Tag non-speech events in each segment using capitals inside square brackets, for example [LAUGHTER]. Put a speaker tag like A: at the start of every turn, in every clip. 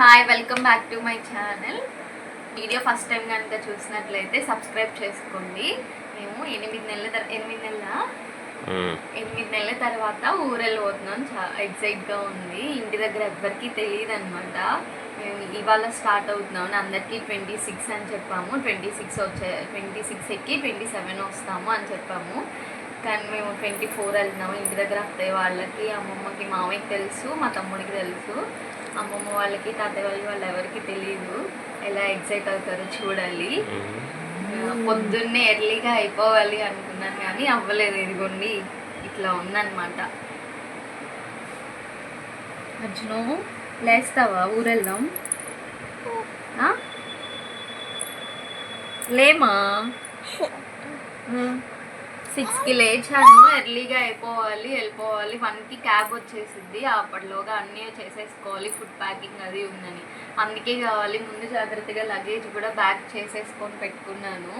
A: Hi welcome back to my channel. Video first time కనుక చూసినట్లయితే subscribe చేసుకోండి. మేము ఎనిమిది నెలల ఎనిమిది నెలల. ఎనిమిది నెలల తర్వాత ఊరెళ్ళిపోతున్నాం చాలా ఎక్సైట్గా ఉంది. ఇంటి దగ్గర ఎవ్వరికీ తెలియదు అనమాట మేము ఇవాళ స్టార్ట్ అవుతున్నాం. అందరికీ ట్వంటీ సిక్స్ అని చెప్పాము. ట్వంటీ సిక్స్ వచ్చే ట్వంటీ సిక్స్ ఎక్కి ట్వంటీ సెవెన్ వస్తాము అని చెప్పాము. కానీ మేము ట్వంటీ ఫోర్ వెళ్తున్నాము ఇంటి దగ్గర అత్తయ్య వాళ్ళకి అమ్మమ్మకి మామయ్యకి తెలుసు మా తమ్ముడికి తెలుసు. అమ్మమ్మ వాళ్ళకి తాతయ్య వాళ్ళకి వాళ్ళు ఎవరికి తెలియదు ఎలా ఎగ్జైట్ అవుతారో చూడాలి. పొద్దున్నే ఎర్లీగా అయిపోవాలి అనుకున్నాను కానీ అవ్వలేదు. ఇదిగోండి ఇట్లా ఉందన్నమాట. అర్జును లేస్తావా? ఊరెళ్దాం? లేమా? సిక్స్కి లేచాను ఎర్లీగా అయిపోవాలి వెళ్ళిపోవాలి. వన్కి క్యాబ్ వచ్చేసిద్ది. అప్పటిలోగా అన్నీ చేసేసుకోవాలి. ఫుడ్ ప్యాకింగ్ అది ఉందని. అందుకే కావాలి ముందు జాగ్రత్తగా లగేజ్ కూడా బ్యాగ్ చేసేసుకొని పెట్టుకున్నాను.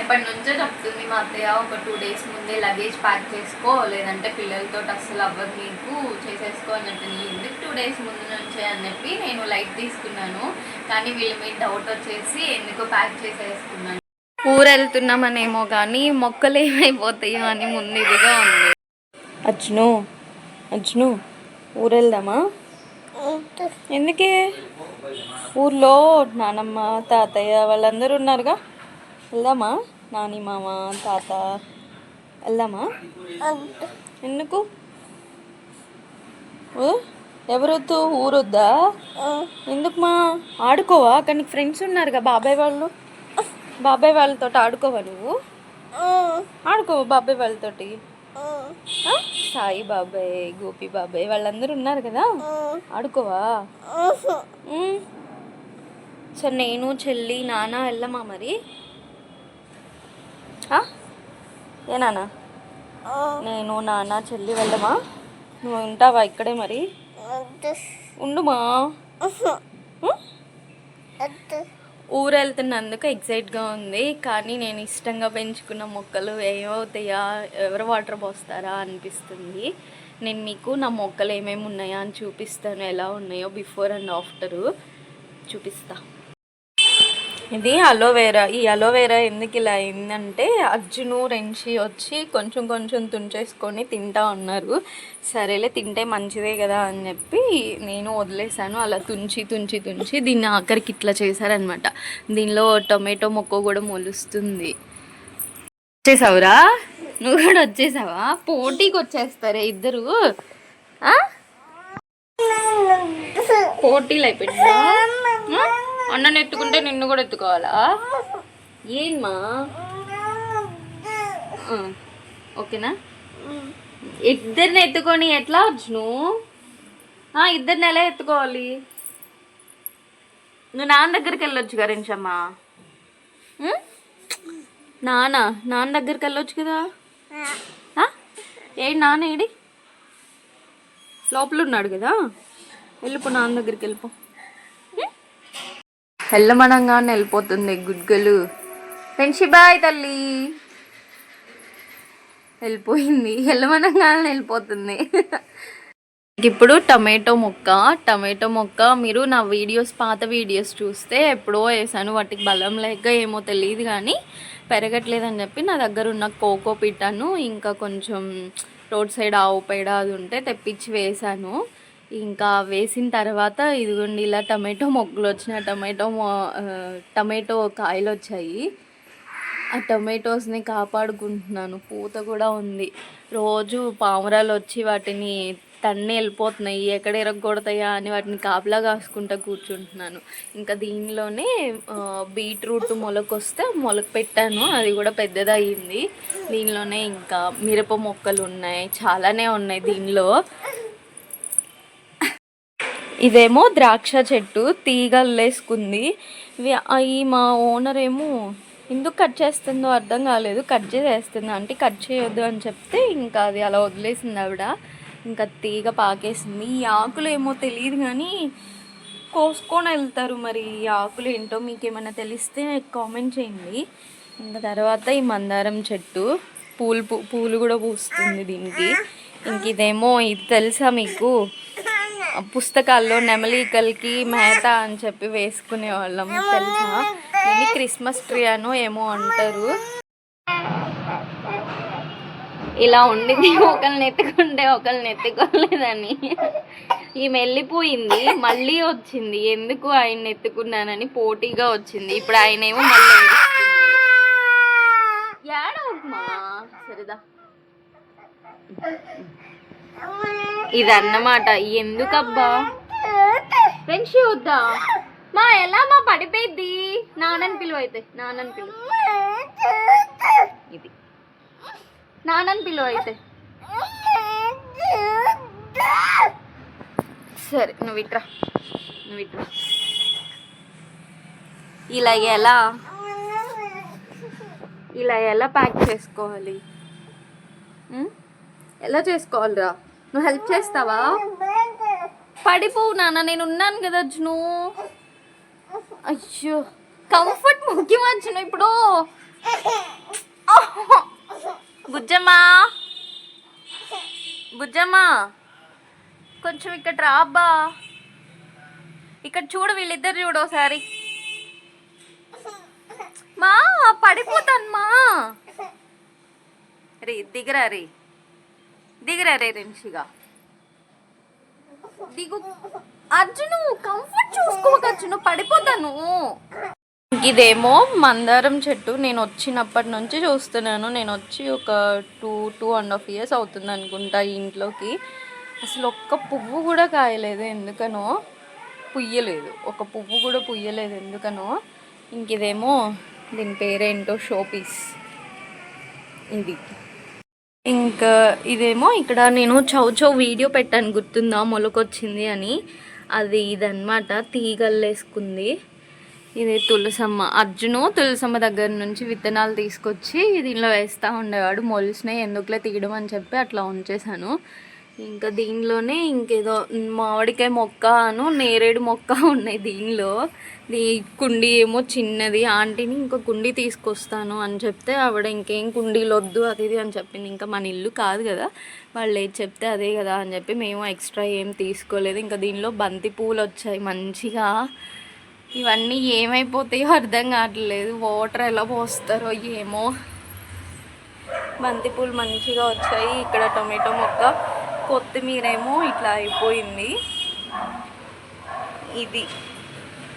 A: ఎప్పటి నుంచో చెప్తుంది మా అత్తయ్య ఒక టూ డేస్ ముందే లగేజ్ ప్యాక్ చేసుకో. లేదంటే పిల్లలతో అస్సలు అవ్వదు నీకు. చేసేసుకో అని నీ ఎందుకు టూ డేస్ ముందు నుంచే అని చెప్పి నేను లైట్ తీసుకున్నాను. కానీ వీళ్ళ మీద డౌట్ వచ్చేసి ఎందుకో ప్యాక్ చేసేసుకున్నాను. ఊరు వెళ్తున్నామనేమో కానీ మొక్కలు ఏమైపోతాయో అని ముందు ఇదిగా ఉంది. అజ్ను అజ్ను ఊరు వెళ్దామా ఎందుకే? ఊర్లో నానమ్మ తాతయ్య వాళ్ళందరూ ఉన్నారుగా? వెళ్దామా? నాని మామ తాత వెళ్దామా? ఎందుకు? ఓ, ఎవరొద్దు? ఊరొద్దా? ఎందుకు మా ఆడుకోవా? కానీ ఫ్రెండ్స్ ఉన్నారుగా బాబాయ్ వాళ్ళు? బాబాయ్ వాళ్ళతో ఆడుకోవా నువ్వు? ఆడుకోవా బాబాయ్ వాళ్ళతోటి? సాయి బాబాయ్ గోపి బాబాయ్ వాళ్ళందరూ ఉన్నారు కదా? ఆడుకోవా. సరే నేను చెల్లి నాన్న వెళ్ళమా మరి? ఏ నాన్న నేను నాన్న చెల్లి వెళ్ళమా నువ్వు ఉంటావా ఇక్కడే మరి? ఉండుమా? ఊరు వెళ్తున్నందుకు ఎగ్జైట్గా ఉంది. కానీ నేను ఇష్టంగా పెంచుకున్న మొక్కలు ఏమవుతాయా ఎవరు వాటర్ పోస్తారా అనిపిస్తుంది. నేను మీకు నా మొక్కలు ఏమేమి ఉన్నాయా అని చూపిస్తాను. ఎలా ఉన్నాయో బిఫోర్ అండ్ ఆఫ్టరు చూపిస్తాను ఇది అలోవేరా ఈ అలోవేరా ఎందుకు ఇలా అయిందంటే అర్జును రెంచి వచ్చి కొంచెం కొంచెం తుంచేసుకొని తింటా ఉన్నారు. సరేలే తింటే మంచిదే కదా అని చెప్పి నేను వదిలేసాను అలా తుంచి తుంచి తుంచి దీన్ని ఆఖరికి ఇట్లా చేశారనమాట దీనిలో టొమాటో మొక్క కూడా మొలుస్తుంది. వచ్చేసావురా? నువ్వు కూడా వచ్చేసావా? పోటీకి వచ్చేస్తారే ఇద్దరు. పోటీలు అయిపోయినా అన్నని ఎత్తుకుంటే నిన్ను కూడా ఎత్తుకోవాలా? ఏమ్మా ఓకేనా? ఇద్దరిని ఎత్తుకొని ఎట్లా అర్జును? ఇద్దరిని ఎలా ఎత్తుకోవాలి? నువ్వు నాన్న దగ్గరికి వెళ్ళొచ్చు గరించమ్మా నాన్న నాన్న దగ్గరికి వెళ్ళొచ్చు కదా? ఏ నాన్న ఏడి? లోపల ఉన్నాడు కదా. వెళ్ళిపో నాన్న దగ్గరికి వెళ్ళిపో. వెళ్ళమనంగానే వెళ్ళిపోతుంది గుడ్గలు ఫ్రెండ్షిప్ బాయ్ తల్లి. వెళ్ళిపోయింది. వెళ్ళమనంగానే వెళ్ళిపోతుంది. ఇప్పుడు టమాటో మొక్క. టమాటో మొక్క మీరు నా వీడియోస్ పాత వీడియోస్ చూస్తే ఎప్పుడో వేసాను. వాటికి బలం లేక ఏమో తెలియదు కానీ పెరగట్లేదని చెప్పి నా దగ్గర ఉన్న కోకో పిట్టాను ఇంకా కొంచెం రోడ్ సైడ్ ఆవు పేడ అది ఉంటే తెప్పించి వేసాను. ఇంకా వేసిన తర్వాత ఇదిగోండి ఇలా టమాటో మొక్కలు వచ్చిన టమాటో మొ- టమాటో కాయలు వచ్చాయి. ఆ టొమాటోస్ని కాపాడుకుంటున్నాను. పూత కూడా ఉంది. రోజు పావురాలు వచ్చి వాటిని తన్ని వెళ్ళిపోతున్నాయి. ఎక్కడ ఎరగొడతాయా అని వాటిని కాపలా కాసుకుంటా కూర్చుంటున్నాను. ఇంకా దీనిలోనే బీట్రూట్ మొలకొస్తే మొలక పెట్టాను. అది కూడా పెద్దదయ్యింది. దీనిలోనే ఇంకా మిరప మొక్కలు ఉన్నాయి. చాలానే ఉన్నాయి దీనిలో. ఇదేమో ద్రాక్ష చెట్టు తీగల్లేసుకుంది అవి మా ఓనర్ ఏమో ఎందుకు కట్ చేస్తుందో అర్థం కాలేదు. కట్ చేసేస్తుంది. అంటే కట్ చేయొద్దు అని చెప్తే ఇంకా అది అలా వదిలేసింది ఆవిడ. ఇంకా తీగ పాకేసింది. ఈ ఆకులు ఏమో తెలియదు కానీ కోసుకొని వెళ్తారు మరి ఈ ఆకులు ఏంటో మీకు ఏమైనా తెలిస్తే కామెంట్ చేయండి. ఇంకా తర్వాత ఈ మందారం చెట్టు పూలు పూలు కూడా పూస్తుంది దీనికి. ఇంక ఇదేమో ఇది తెలుసా మీకు? పుస్తకాల్లో నెమలికలకి మేత అని చెప్పి వేసుకునే వాళ్ళం తెలుసా? దీన్ని క్రిస్మస్ ట్రీ అను ఏమో అంటారు. ఇలా ఉండింది ఒకళ్ళని ఎత్తుకుంటే ఒకళ్ళని ఎత్తుకోలేదని. ఈమె వెళ్ళిపోయింది మళ్ళీ వచ్చింది. ఎందుకు ఆయన ఎత్తుకున్నానని పోటీగా వచ్చింది. ఇప్పుడు ఆయన ఏమో మళ్ళీ ఏడుస్తున్నాడు. ఏడవకుమా సరేదా. ఇదన్నమాట. ఎందుకబ్బా? పెంచి వద్దా? మా ఎలా మా పడిపోయింది నాన్నని పిలువ అయితే నాన్నని పిలువ. ఇది. నాన్నని పిలువ అయితే. సరే నువ్వు ఇట్రా. నువ్వు ఇట్రా. ఇలా ఎలా? ఇలా ఎలా ప్యాక్ చేసుకోవాలి? ఎలా చేసుకోవాలిరా? నువ్వు హెల్ప్ చేస్తావా? పడిపోవు నాన్న నేను ఉన్నాను కదా అర్జును. అయ్యో కంఫర్ట్ ముఖ్యం అర్జును ఇప్పుడు. బుజ్జమ్మా బుజ్జమ్మా కొంచెం ఇక్కడ రా అబ్బా. ఇక్కడ చూడు వీళ్ళిద్దరు చూడు ఒకసారి. మా పడిపోతాను మా. రే దిగరా రే. దిగరా రే దిగు. అర్జును కంఫర్ట్ చూసుకోక అర్జును పడిపోతాను. ఇదేమో మందారం చెట్టు. నేను వచ్చినప్పటి నుంచి చూస్తున్నాను. నేను వచ్చి ఒక two two and half years అవుతుంది అనుకుంటా ఈ ఇంట్లోకి. అసలు ఒక్క పువ్వు కూడా కాయలేదు. ఎందుకనో పుయ్యలేదు. ఒక పువ్వు కూడా పుయ్యలేదు. ఎందుకనో ఇంక ఇదేమో దీని పేరేంటో షోపీస్. ఇది. ఇంకా ఇదేమో ఇక్కడ నేను చౌ చౌ వీడియో పెట్టాను గుర్తుందా? మొలకొచ్చింది అని. అది ఇదన్నమాట తీగల్లేసుకుంది ఇది తులసమ్మ అర్జును తులసమ్మ దగ్గర నుంచి విత్తనాలు తీసుకొచ్చి దీనిలో వేస్తూ ఉండేవాడు. మొలిసినాయి ఎందుకులే తీయడం అని చెప్పి అట్లా ఉంచేసాను ఇంకా దీనిలోనే ఇంకేదో మామిడికాయ మొక్క అను నేరేడు మొక్క ఉన్నాయి దీనిలో. దీ కుండీ ఏమో చిన్నది. ఆంటీని ఇంకో కుండీ తీసుకొస్తాను అని చెప్తే ఆవిడ ఇంకేం కుండీలు వద్దు అది ఇది అని చెప్పింది. ఇంకా మన ఇల్లు కాదు కదా. వాళ్ళు ఏది చెప్తే అదే కదా అని చెప్పి మేము ఎక్స్ట్రా ఏం తీసుకోలేదు. ఇంకా దీనిలో బంతి పూలు వచ్చాయి మంచిగా. ఇవన్నీ ఏమైపోతాయో అర్థం కావట్లేదు. వాటర్ ఎలా పోస్తారో ఏమో. బంతిపూలు మంచిగా వచ్చాయి. ఇక్కడ టొమాటో మొక్క. కొత్తిమీర ఏమో ఇట్లా అయిపోయింది. ఇది.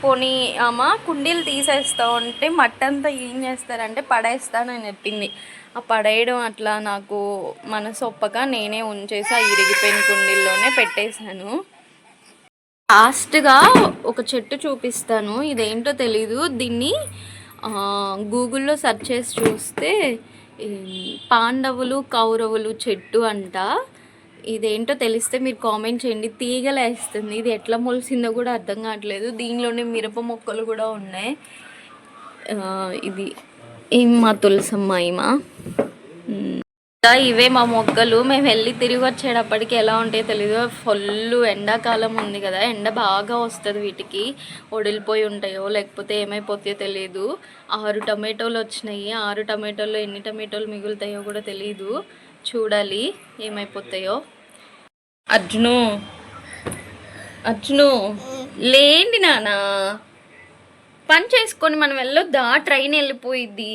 A: పోనీ అమ్మ కుండీలు తీసేస్తా ఉంటే మట్టి అంతా ఏం చేస్తారంటే పడేస్తానని చెప్పింది. ఆ పడేయడం అట్లా నాకు మనసు ఒప్పక నేనే ఉంచేసి ఆ ఇరిగిపోయిన కుండీల్లోనే పెట్టేశాను. లాస్ట్గా ఒక చెట్టు చూపిస్తాను. ఇదేంటో తెలీదు. దీన్ని గూగుల్లో సెర్చ్ చేసి చూస్తే ఈ పాండవులు కౌరవులు చెట్టు అంట. ఇదేంటో తెలిస్తే మీరు కామెంట్ చేయండి. తీగలేస్తుంది ఇది ఎట్లా మొలిసిందో కూడా అర్థం కావట్లేదు. దీనిలోనే మిరప మొక్కలు కూడా ఉన్నాయి. ఇది ఏం మా తులసమ్మ ఇమా ఇంకా ఇవే మా మొక్కలు. మేము వెళ్ళి తిరిగి వచ్చేటప్పటికి ఎలా ఉంటాయో తెలీదు. ఫుల్ ఎండాకాలం ఉంది కదా. ఎండ బాగా వస్తుంది వీటికి. ఒడిలిపోయి ఉంటాయో లేకపోతే ఏమైపోతాయో తెలియదు ఆరు టమాటోలు వచ్చినాయి. ఆరు టమాటోల్లో ఎన్ని టమాటోలు మిగులుతాయో కూడా తెలియదు చూడాలి ఏమైపోతాయో. అర్జును. అర్జును లేండి నాన్న. పని చేసుకొని మనం వెళ్ళొద్దా? ట్రైన్ వెళ్ళిపోయిద్ది?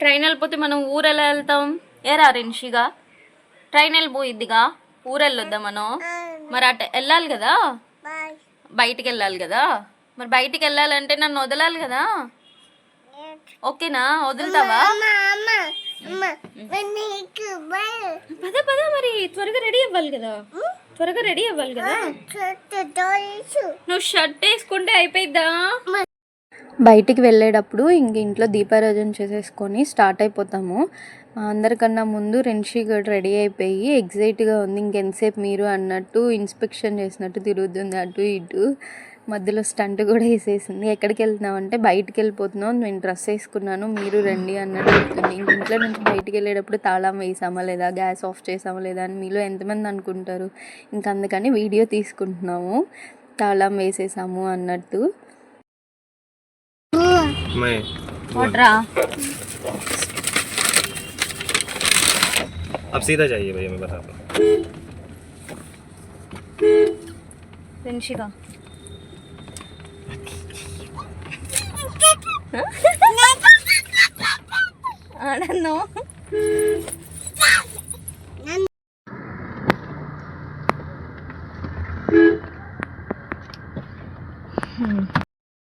A: ట్రైన్ వెళ్ళిపోతే మనం ఊరు ఎలా వెళ్తాం? ఏరా రెంషిగా ట్రైన్ వెళ్ళిపోయిద్దిగా? ఊరు వెళ్ళొద్దా మనం? మరి అట వెళ్ళాలి కదా? బయటికి వెళ్ళాలి కదా? మరి బయటికి వెళ్ళాలంటే నన్ను వదలాలి కదా? ఓకేనా? వదులుతావా? పద పద మరి త్వరగా రెడీ అవ్వాలి కదా? త్వరగా రెడీ అవ్వాలి కదా? నువ్వు షర్ట్ వేసుకుంటే అయిపోయిద్దా? బయటికి వెళ్ళేటప్పుడు ఇంక ఇంట్లో దీపారాధన చేసేసుకొని స్టార్ట్ అయిపోతాము. అందరికన్నా ముందు రెంషి గడ్ రెడీ అయిపోయి ఎగ్జైట్గా ఉంది. ఇంకెంతసేపు మీరు అన్నట్టు ఇన్స్పెక్షన్ చేసినట్టు తిరుగుతుంది అటు ఇటు. మధ్యలో స్టంట్ కూడా వేసేసింది ఎక్కడికి వెళ్తున్నావు అంటే బయటికి వెళ్ళిపోతున్నావు నేను డ్రెస్ వేసుకున్నాను మీరు రండి అన్నట్టు చెప్తుంది ఇంక ఇంట్లో నుంచి బయటికి వెళ్ళేటప్పుడు తాళం వేసామా లేదా గ్యాస్ ఆఫ్ చేసామా లేదా అని మీలో ఎంతమంది అనుకుంటారు ఇంక అందుకని వీడియో తీసుకుంటున్నాము తాళం వేసేసాము అన్నట్టు
B: मैं
A: వాటరా
B: अब सीधा जाइए भैया मैं बताता हूँ [LAUGHS]
A: ఆడను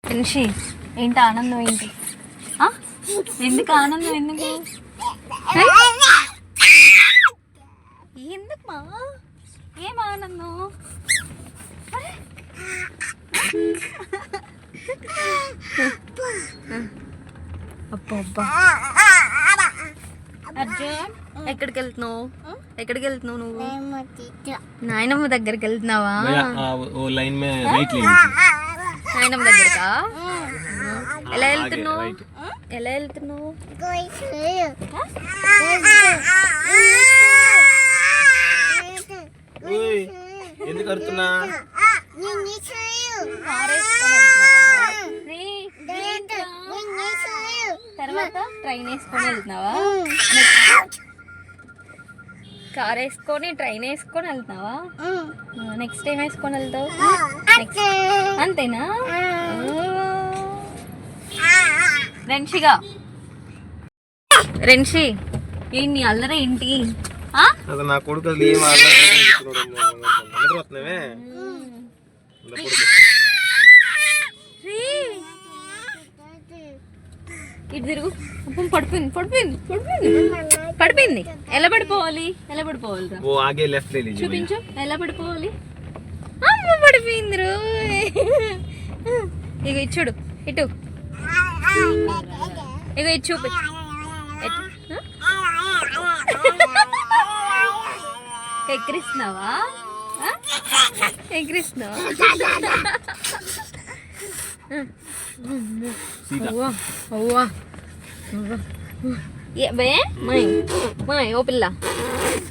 A: ఫ్రెండ్షి ఏంటి ఆనందం ఏంటి? ఎందుకు ఆనందం ఎందుకు మా ఏం ఆనందం అరే. అబ్బా అబ్బా అర్జున్ ఎక్కడికి వెళ్తున్నావు ఎక్కడికి వెళ్తున్నావు నువ్వు? నాయనమ్మ దగ్గరికి వెళ్తున్నావా నాయనమ్మ దగ్గర ఎలా వెళ్తున్నావు? ఎలా వెళ్తున్నావు?
B: ఎందుకు
A: తర్వాత ట్రైన్ వేసుకొని వెళ్తున్నావా? కార్ వేసుకొని ట్రైన్ వేసుకొని వెళ్తున్నావా? నెక్స్ట్ టైం వేసుకొని వెళ్తావు? అంతేనా? రెంషిగా రెంషి ఏంటి అల్లరి ఏంటి? ఆ?
B: అది నా కొడుకు ఏం మాట్లాడుతున్నాడు నిద్ర వస్తున్నావే ఇలా కొడుకు.
A: రే. ఇటు తిరుగు. అప్పుడు పడిపోయింది పడిపోయింది పడిపోయింది. పడిపోయింది. ఎలా పడిపోవాలి? ఎలా పడిపోవాలి చూపించు. ఎలా పడిపోవాలి? అమ్మ పడిపోయింది ఇక ఇచ్చుడు ఇటు. ఇక ఇది చూపి. ఎక్కిరిస్తున్నావా ఎక్కిరిస్తున్నావా [LAUGHS]
B: सीधा
A: అవ్వా అవ్వా అవ్వా. బే మాయ్ మాయ్ ఓ పిల్ల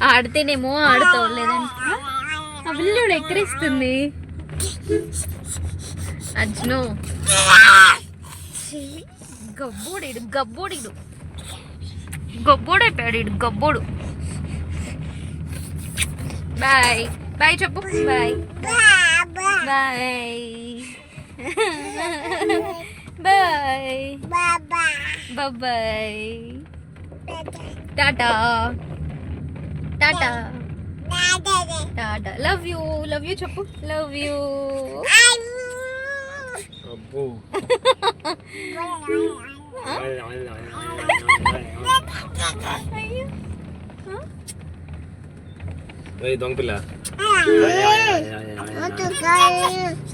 A: ఆడితేనేమో ఆడుతావు లేదంటే ఆ పిల్లడు ఎక్కరిస్తుంది అజ్ను గబ్బోడు గబ్బోడు ఇడు గబ్బోడు అయిపోయాడు ఇడు గబ్బోడు బాయ్ బాయ్ చెప్పు బాయ్ బాయ్ బాయ్ బాయ్ టాటా టాటా టాటా లవ్ యూ లవ్ యూ చెప్పు లవ్ యూ
B: అబ్బో
A: అయ్యో
B: ఏయ్ దొంగ పిల్ల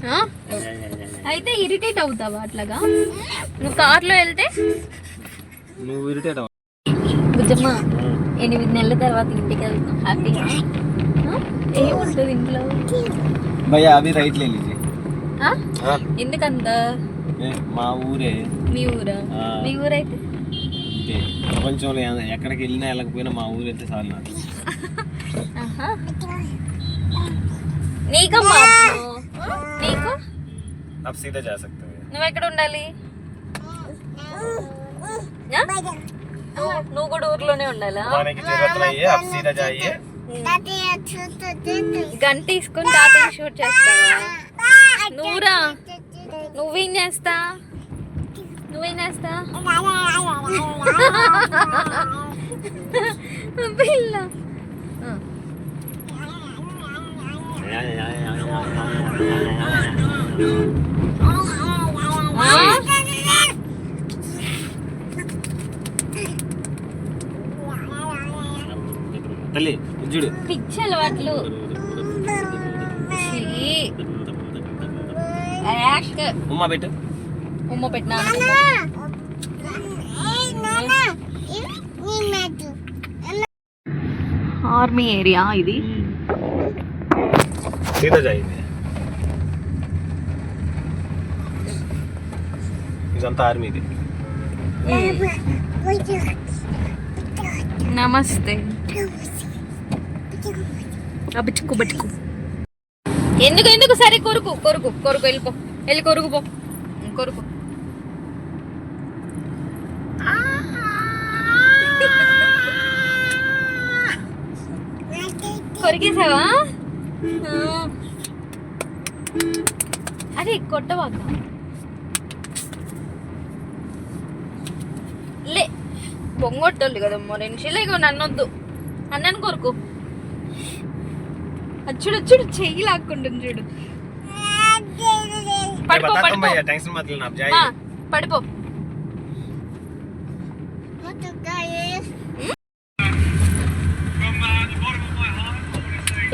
A: ఆ? అయితే ఇరిటేట్ అవుతావా అట్లాగా? నువ్వు కార్లో వెళ్తే?
B: నువ్వు ఇరిటేట్
A: బుజ్జమ్మ ఎనిమిది నెలల తర్వాత ఇంటికి వెళ్తాం. హ్యాపీగా? ఏముంటుంది ఇంట్లో?
B: భయ్యా అవి రైట్ లే లీజిए
A: ఆ?
B: हाँ,
A: ఎందుకంత?
B: మా ఊరే.
A: మీ ఊరా. మీ ఊరైతే?
B: ప్రపంచంలో ఎక్కడికి వెళ్ళినా వెళ్ళకపోయినా మా ఊరు అయితే చాలు నాకు.
A: నీకమ్మా
B: अब सीधा जा सकते हैं
A: నువ్వు ఎక్కడ ఉండాలి ఆ? నువ్వు కూడా ఊర్లోనే ఉండాలా
B: आने की जरूरत नहीं है अब सीधा जाइए
A: గన్ తీసుకొని తాతయ్య షూట్ చేస్తావా నువ్వురా నువ్వేం చేస్తా నువ్వేం చేస్తా పిల్ల ఆ.
B: తల్లి
A: వాట్లు
B: ఉమ్మ పెట్టు.
A: ఉమ్మ పెట్టినా ఆర్మీ ఏరియా ఇది.
B: సీత జాయింది. ఇదంతా ఆర్మీది.
A: నమస్తే. అబ్బుచుకు బట్టుకు ఎందుకు ఎందుకు? సరే కొరుకు కొరుకు కొరుకు వెళ్ళిపో. వెళ్ళి కొరుకు పో. కొరుకు. కొరికేసావా. అరే కొట్టవాక పొంగొట్టోళ్ళు కదమ్మో రెండు షీలేగో నన్ను వద్దు అన్నను కొరకు. చూడు చూడు చెయ్యి లాక్కుంటుంది చూడు. పడిపో పడిపో.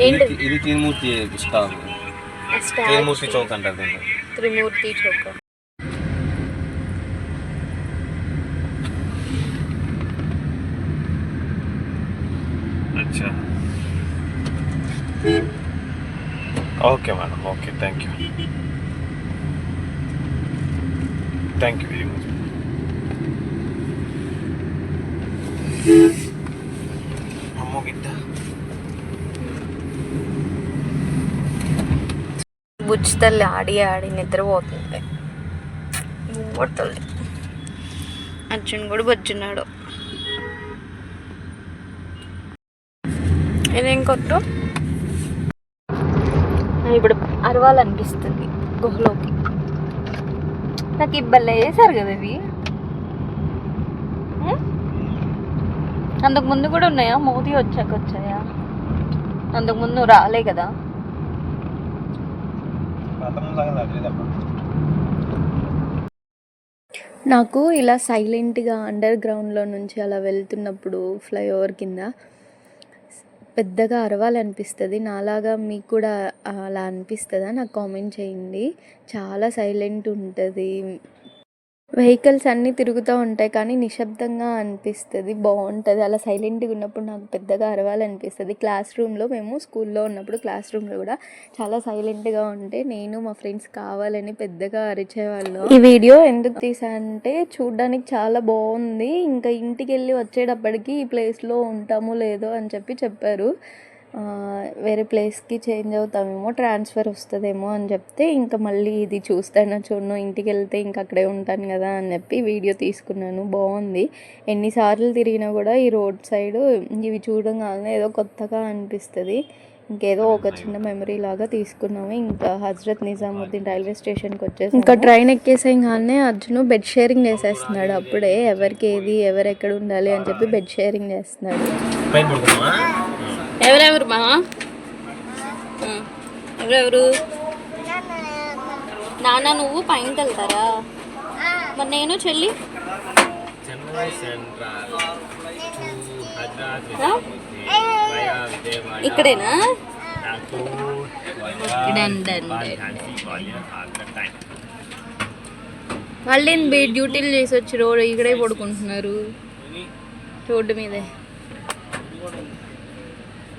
A: ఏంటి
B: ఇది త్రిమూర్తి త్రిమూర్తి చౌక్ అంటారు
A: Trimurti
B: Chowk? Okay madam okay thank you thank you very much అమ్మో గిట్ట
A: బుజ్జి తల్లి ఆడి ఆడి నిద్రపోతుంది. కొడుతుంది అర్జున్ కూడా బొచ్చున్నాడు ఇదేం కొట్టు? ఇప్పుడు అరవాలనిపిస్తుంది గుహలోకి. నాకు ఇబ్బంది వేసారు కదా ఇవి? అంతకు ముందు కూడా ఉన్నాయా? మోదీ వచ్చాక వచ్చాయా? అంతకు ముందు రాలే కదా. నాకు ఇలా సైలెంట్గా అండర్ గ్రౌండ్లో నుంచి అలా వెళ్తున్నప్పుడు ఫ్లైఓవర్ కింద పెద్దగా అరవాలనిపిస్తుంది. నాలాగా మీకు కూడా అలా అనిపిస్తుందా? నాకు కామెంట్ చేయండి. చాలా సైలెంట్ ఉంటుంది. వెహికల్స్ అన్నీ తిరుగుతూ ఉంటాయి కానీ నిశ్శబ్దంగా అనిపిస్తుంది. బాగుంటుంది. అలా సైలెంట్గా ఉన్నప్పుడు నాకు పెద్దగా అరవాలనిపిస్తుంది. క్లాస్ రూమ్లో మేము స్కూల్లో ఉన్నప్పుడు క్లాస్ రూమ్లో కూడా చాలా సైలెంట్గా ఉంటే నేను మా ఫ్రెండ్స్ కావాలని పెద్దగా అరిచేవాళ్ళు. ఈ వీడియో ఎందుకు తీసానంటే చూడడానికి చాలా బాగుంది. ఇంకా ఇంటికి వెళ్ళి వచ్చేటప్పటికి ఈ ప్లేస్లో ఉంటామో లేదో అని చెప్పి చెప్పారు. వేరే ప్లేస్కి చేంజ్ అవుతామేమో ట్రాన్స్ఫర్ వస్తుందేమో అని చెప్తే ఇంకా మళ్ళీ ఇది చూస్తానో చూడను ఇంటికి వెళ్తే ఇంకా అక్కడే ఉంటాను కదా అని చెప్పి వీడియో తీసుకున్నాను. బాగుంది ఎన్నిసార్లు తిరిగినా కూడా ఈ రోడ్ సైడ్ ఇవి చూడగానే ఏదో కొత్తగా అనిపిస్తుంది. ఇంకేదో ఒక చిన్న మెమరీ లాగా తీసుకున్నాము. ఇంకా హజరత్ నిజాముద్దీన్ రైల్వే స్టేషన్కి వచ్చేసి ఇంకా ట్రైన్ ఎక్కేసేయగానే అర్జును బెడ్ షేరింగ్ చేసేస్తున్నాడు. అప్పుడే ఎవరికి ఏది ఎవరు ఎక్కడ ఉండాలి అని చెప్పి బెడ్ షేరింగ్ చేస్తున్నాడు. ఎవరెవరు మా? ఎవరెవరు? నాన్న నువ్వు? పైనకి వెళ్తారా? మరి నేను చెల్లి? ఇక్కడేనా? వాళ్ళు బే డ్యూటీలు చేసి వచ్చి రోడ్ ఇక్కడే పడుకుంటున్నారు. రోడ్డు మీదే.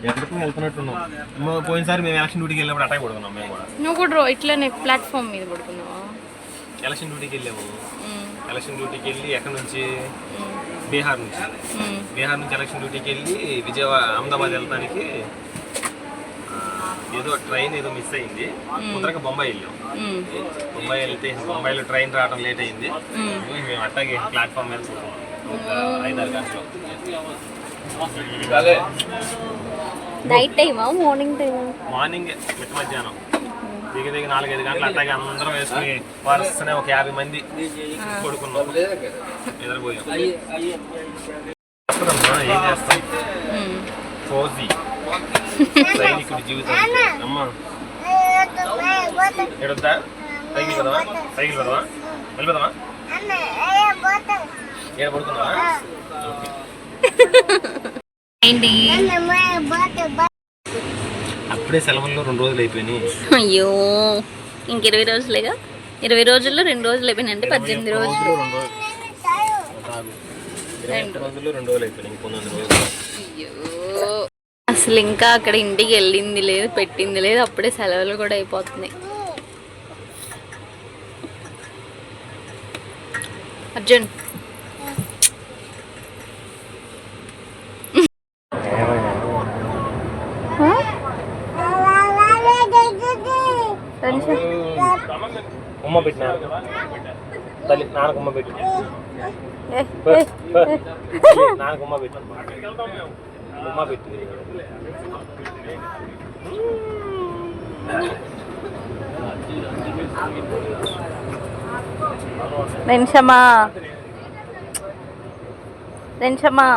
B: ఎక్కడికి వెళ్తున్నట్టున్నాం? మ- పోయినసారి మేము ఎలక్షన్ డ్యూటీకి వెళ్ళినప్పుడు అటాక్ పడుకున్నాం మేము కూడా.
A: నువ్వు కూడా ఇట్లానే ప్లాట్ఫామ్ మీద పడుకున్నావా
B: ఎలక్షన్ డ్యూటీకి వెళ్ళాము. ఎలక్షన్ డ్యూటీకి వెళ్ళి ఎక్కడి నుంచి? బీహార్ నుంచి. బీహార్ నుంచి ఎలక్షన్ డ్యూటీకి వెళ్ళి విజయవాడ అహ్మదాబాద్ వెళ్తానికి ఆ, ఏదో ట్రైన్ ఏదో మిస్ అయింది. ముందరగా బొంబాయి వెళ్ళాం. బొంబాయి వెళ్తే బొంబాయిలో ట్రైన్ రావడం లేట్ అయింది. మేము. అట్టాగే ప్లాట్ఫామ్. ఒక ఐదారు గంటలు.
A: నైట్ టైమా మార్నింగ్ టైమా
B: మార్నింగ్ మిట్ట మధ్యాహ్నం దిగి దిగి నాలుగైదు గంటలు అట్టాగే అందరం వేసుకుని వరుసనే ఒక యాభై మంది పడుకున్నాం నిద్రపోయాం తప్పదమ్మా ఏం చేస్తాం
A: ఉమ్.
B: ఫౌజీ సైనికుడి జీవితం అమ్మా ఎడొద్దా సైకిల్ పెడదామా సైకిల్ పెడదామా వెళ్ళిపోదామా ఏడ పడుకున్నావా ఓకే
A: ఏంటి?
B: అప్పుడే సెలవుల్లో రెండు రోజులు అయిపోయినాయి.
A: అయ్యో ఇంక ఇరవై రోజులేగా? ఇరవై రోజుల్లో రెండు రోజులు అయిపోయినాయి అంటే పద్దెనిమిది రోజులు.
B: రెండు రెండు. అయిపోయినాయి
A: అసలు ఇంకా అక్కడ ఇంటికి వెళ్ళింది లేదు పెట్టింది లేదు అప్పుడే సెలవులు కూడా అయిపోతున్నాయి. అర్జున్.
B: ఉమ్మ పెట్టినా? తల్లి నాన్నకు ఉమ్మ పెట్టు. నాన్నకు ఉమ్మ పెట్టు. ఉమ్మ పెట్టు.
C: రెంషమా రెంషమా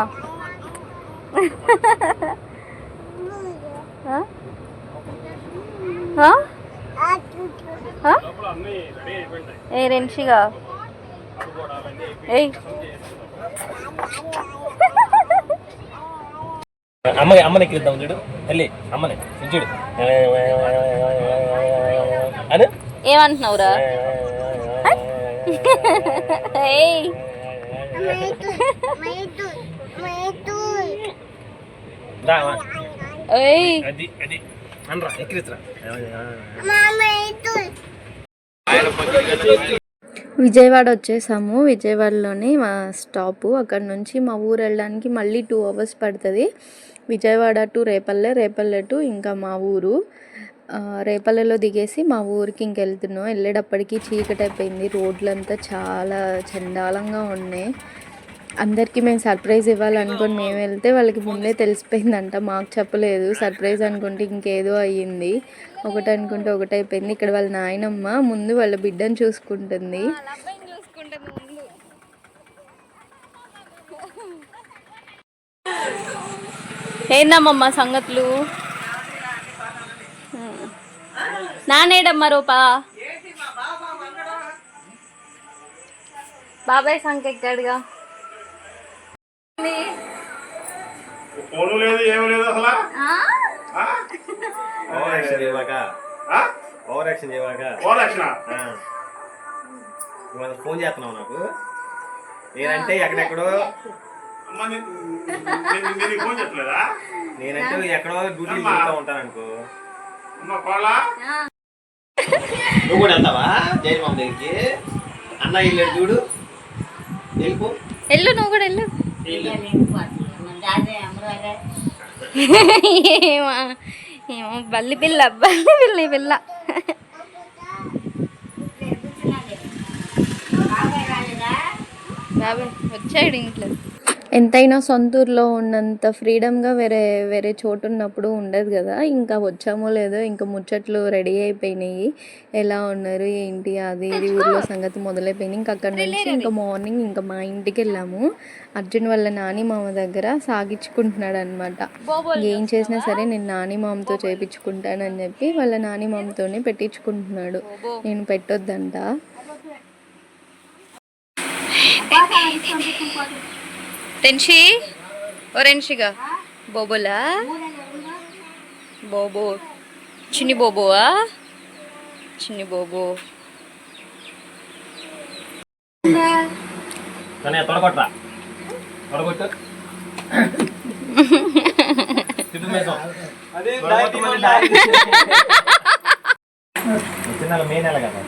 C: ఆ? ఏ రెంషిగా? ఏయ్.
B: అమ్మ అమ్మని ఎక్కిద్దాం చూడు. వెళ్ళి అమ్మని చూడు. అని.
C: ఏమంటున్నావురా? ఏయ్. ఏయ్.
B: అది అది. అనరా ఎక్కిరిస్తురా
C: విజయవాడ వచ్చేసాము. విజయవాడలోనే మా స్టాపు. అక్కడ నుంచి మా ఊరు వెళ్ళడానికి మళ్ళీ టూ అవర్స్ పడుతుంది. విజయవాడ టు రేపల్లె రేపల్లె టు ఇంకా మా ఊరు. రేపల్లెలో దిగేసి మా ఊరికి ఇంక వెళ్తున్నాం. వెళ్ళేటప్పటికి చీకటి అయిపోయింది. రోడ్లంతా చాలా చండాలంగా ఉన్నాయి. అందరికీ మేము సర్ప్రైజ్ ఇవ్వాలనుకొని మేము వెళ్తే వాళ్ళకి ముందే తెలిసిపోయిందంట మాకు చెప్పలేదు. సర్ప్రైజ్ అనుకుంటే ఇంకేదో అయ్యింది. ఒకటి అనుకుంటే ఒకటి అయిపోయింది. ఇక్కడ వాళ్ళ నాయనమ్మ ముందు వాళ్ళ బిడ్డను చూసుకుంటుంది. ఏందమ్మమ్మ సంగతులు? నానేడమ్మ రూపా? బాబాయ్ సంఖ్య ఎక్కాడుగా.
D: ఫోను లేదు ఏమి లేదు అసలు?
C: ఆ?
B: ఓవర్ యాక్షన్ చేయవాక? ఓవర్ యాక్షన్ చేయవాక?
D: ఓ లక్షణ
B: ఇవాళ ఫోన్ చేస్తున్నావు నాకు. నేనంటే ఎక్కడెక్కడో
D: ఫోన్ చెప్పలేదా
B: నేనంటే ఎక్కడో డ్యూటీ చేస్తూ ఉంటాను అనుకో నువ్వు కూడా వెళ్తావా? జయమామ దగ్గరికి. అన్న ఇల్లు చూడు. వెళ్ళిపో.
C: వెళ్ళు నువ్వు కూడా వెళ్ళు. ఏమో ఏమో బల్లి పిల్ల బల్లి పిల్ల ఈ పిల్ల బాబాయ్ వచ్చాడు ఇంట్లో. ఎంతైనా సొంత ఊర్లో ఉన్నంత ఫ్రీడమ్గా వేరే వేరే చోటు ఉన్నప్పుడు ఉండదు కదా ఇంకా వచ్చామో లేదో ఇంకా ముచ్చట్లు రెడీ అయిపోయినాయి ఎలా ఉన్నారు ఏంటి అది ఇది ఊర్లో సంగతి మొదలైపోయింది ఇంకా అక్కడ నుంచి ఇంకా మార్నింగ్ ఇంకా మా ఇంటికి వెళ్ళాము అర్జున్ వాళ్ళ నాని మామ దగ్గర సాగించుకుంటున్నాడు అనమాట ఏం చేసినా సరే నేను నాని మామతో చేపించుకుంటానని చెప్పి వాళ్ళ నాని మామతోనే పెట్టించుకుంటున్నాడు నేను పెట్టొద్దంట రెన్షి ఓ రెన్షిగా బోబోలా బోబో చిన్ని బోబోవా చిన్ని బోబో
B: మే నెల కదా.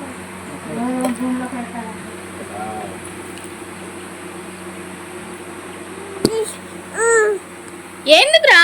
C: ఏందిరా